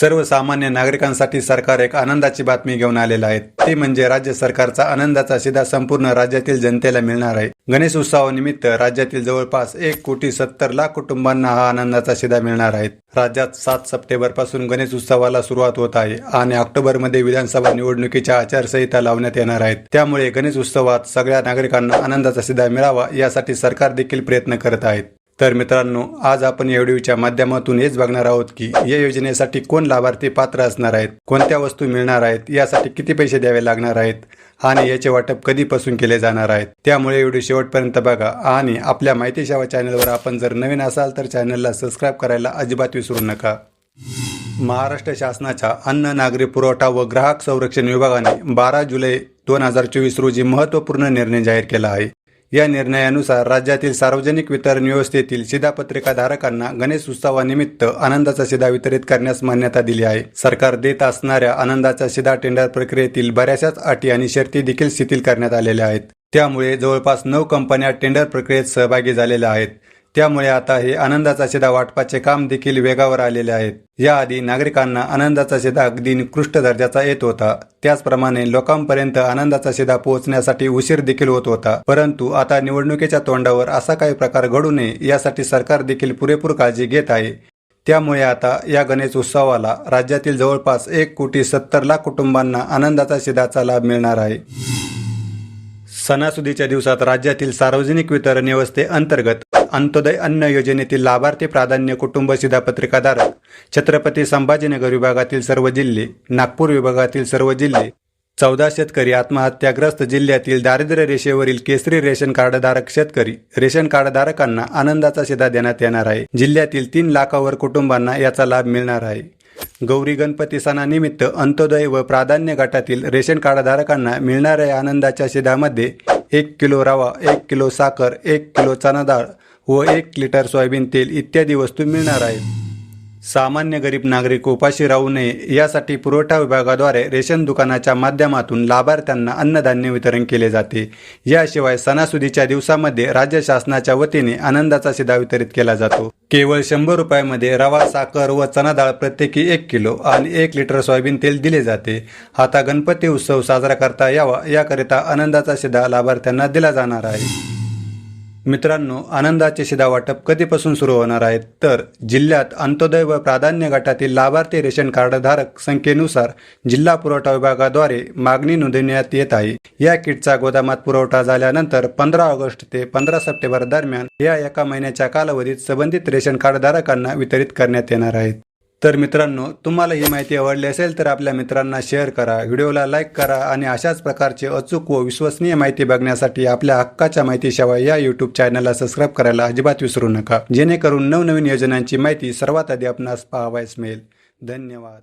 सर्वसामान्य नागरिकांसाठी सरकार एक आनंदाची बातमी घेऊन आलेला आहे. ते म्हणजे राज्य सरकारचा आनंदाचा सीधा संपूर्ण राज्यातील जनतेला मिळणार आहे. गणेश उत्सवानिमित्त राज्यातील जवळपास एक कोटी सत्तर लाख कुटुंबांना हा आनंदाचा शिदा मिळणार आहे. राज्यात सात सप्टेंबरपासून गणेश उत्सवाला सुरुवात होत आहे आणि ऑक्टोबरमध्ये विधानसभा निवडणुकीच्या आचारसंहिता लावण्यात येणार आहेत. त्यामुळे गणेश उत्सवात सगळ्या नागरिकांना आनंदाचा सीधा मिळावा यासाठी सरकार देखील प्रयत्न करत आहेत. तर मित्रांनो आज आपण या व्हिडिओच्या माध्यमातून हेच बघणार आहोत की या योजनेसाठी कोण लाभार्थी पात्र असणार आहेत कोणत्या वस्तू मिळणार आहेत यासाठी किती पैसे द्यावे लागणार आहेत आणि याचे वाटप कधीपासून केले जाणार आहेत. त्यामुळे व्हिडिओ शेवटपर्यंत बघा आणि आपल्या माहिती सेवा चॅनलवर आपण जर नवीन असाल तर चॅनलला सबस्क्राईब करायला अजिबात विसरू नका. महाराष्ट्र शासनाच्या अन्न नागरी पुरवठा व ग्राहक संरक्षण विभागाने बारा जुलै दोन हजार चोवीस रोजी महत्त्वपूर्ण निर्णय जाहीर केला आहे. या निर्णयानुसार राज्यातील सार्वजनिक वितरण व्यवस्थेतील शिधापत्रिकाधारकांना गणेश उत्सवानिमित्त आनंदाचा शिधा वितरित करण्यास मान्यता दिली आहे. सरकार देत असणाऱ्या आनंदाचा शिधा टेंडर प्रक्रियेतील बऱ्याचशाच अटी आणि शर्ती देखील शिथिल करण्यात आलेल्या आहेत. त्यामुळे जवळपास नऊ कंपन्या टेंडर प्रक्रियेत सहभागी झालेल्या आहेत. त्यामुळे आता हे आनंदाचा शिदा वाटपाचे काम देखील वेगावर आलेले आहेत. याआधी नागरिकांना आनंदाचा शिदा अगदी निकृष्ट दर्जाचा येत होता. त्याचप्रमाणे लोकांपर्यंत आनंदाचा शिदा पोहोचण्यासाठी उशीर देखील होत होता. परंतु आता निवडणुकीच्या तोंडावर असा काही प्रकार घडू नये यासाठी सरकार देखील पुरेपूर काळजी घेत आहे. त्यामुळे आता या गणेश उत्सवाला राज्यातील जवळपास एक कोटी सत्तर लाख कुटुंबांना आनंदाचा शिदाचा लाभ मिळणार आहे. सणासुदीच्या दिवसात राज्यातील सार्वजनिक वितरण व्यवस्थेअंतर्गत अंत्योदय अन्न योजनेतील लाभार्थी प्राधान्य कुटुंब शिधापत्रिकाधारक छत्रपती संभाजीनगर विभागातील सर्व जिल्हे नागपूर विभागातील सर्व जिल्हे चौदा शेतकरी आत्महत्याग्रस्त जिल्ह्यातील दारिद्र्य रेषेवरील केसरी रेशन कार्डधारक शेतकरी रेशन कार्डधारकांना आनंदाचा शिधा देण्यात येणार आहे. जिल्ह्यातील तीन लाखावर कुटुंबांना याचा लाभ मिळणार आहे. गौरी गणपती सणानिमित्त अंत्योदय व प्राधान्य गटातील रेशन कार्डधारकांना मिळणाऱ्या आनंदाच्या शिधामध्ये एक किलो रवा एक किलो साखर एक किलो चना डाळ व एक लिटर सोयाबीन तेल इत्यादी वस्तू मिळणार आहेत. सामान्य गरीब नागरिक उपाशी राहू नये यासाठी पुरवठा विभागाद्वारे रेशन दुकानाच्या माध्यमातून लाभार्थ्यांना अन्नधान्य वितरण केले जाते. याशिवाय सणासुदीच्या दिवसामध्ये राज्य शासनाच्या वतीने आनंदाचा शिधा वितरित केला जातो. केवळ शंभर रुपयामध्ये रवा साखर व चना डाळ प्रत्येकी एक किलो आणि एक लिटर सोयाबीन तेल दिले जाते. आता गणपती उत्सव साजरा करता यावा याकरिता आनंदाचा शिधा लाभार्थ्यांना दिला जाणार आहे. मित्रांनो आनंदाचे शिधा वाटप कधीपासून सुरू होणार आहेत तर जिल्ह्यात अंत्योदय व प्राधान्य गटातील लाभार्थी रेशन कार्डधारक संख्येनुसार जिल्हा पुरवठा विभागाद्वारे मागणी नोंदविण्यात येत आहे. या किटचा गोदामात पुरवठा झाल्यानंतर पंधरा ऑगस्ट ते पंधरा सप्टेंबर दरम्यान या एका महिन्याच्या कालावधीत संबंधित रेशन कार्डधारकांना वितरित करण्यात येणार आहेत तर मित्रांनो तुम्हाला ही माहिती आवडली असेल तर आपल्या मित्रांना शेअर करा व्हिडिओला लाईक करा आणि अशाच प्रकारचे अचूक व विश्वसनीय माहिती बघण्यासाठी आपल्या हक्काच्या माहितीशिवाय या यूट्यूब चॅनलला सबस्क्राईब करायला अजिबात विसरू नका. जेणेकरून नवनवीन योजनांची माहिती सर्वात आधी आपणास पाहावयास मिळेल. धन्यवाद.